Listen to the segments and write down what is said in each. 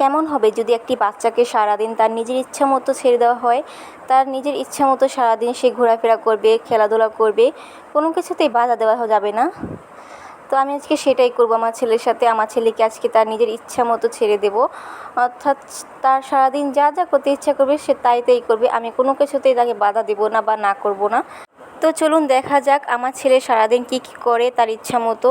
কেমন হবে যদি একটি বাচ্চাকে সারাদিন তার নিজের ইচ্ছা মতো ছেড়ে দেওয়া হয়? তার নিজের ইচ্ছা মতো সারাদিন সে ঘোরাফেরা করবে, খেলাধুলা করবে, কোনো কিছুতেই বাধা দেওয়া যাবে না। তো আমি আজকে সেটাই করব আমার ছেলের সাথে। আমার ছেলেকে আজকে তার নিজের ইচ্ছা মতো ছেড়ে দেব। অর্থাৎ তার সারাদিন যা যা করতে ইচ্ছা করবে সে তাই তাই করবে। আমি কোনো কিছুতেই তাকে বাধা দেবো না বা না করব না। তো চলুন দেখা যাক আমার ছেলে সারাদিন কী কী করে তার ইচ্ছা মতো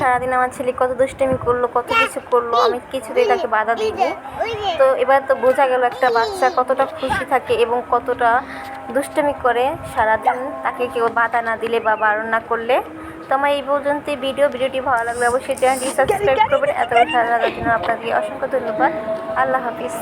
সারাদিন আমার ছেলে কত দুষ্টামি করল, কত কিছু করল, আমি কিছুতেই তাকে বাধা দিইনি। তো এবার তো বোঝা গেল একটা বাচ্চা কতটা খুশি থাকে এবং কতটা দুষ্টামি করে সারাদিন তাকে কেউ বাধা না দিলে বা বারণ না করলে। তো আমার এই পর্যন্ত ভিডিও, ভিডিওটি ভালো লাগলে অবশ্যই চ্যানেলটি সাবস্ক্রাইব করবেন। এত লাগার জন্য আপনাকে অসংখ্য ধন্যবাদ। আল্লাহ হাফিজ।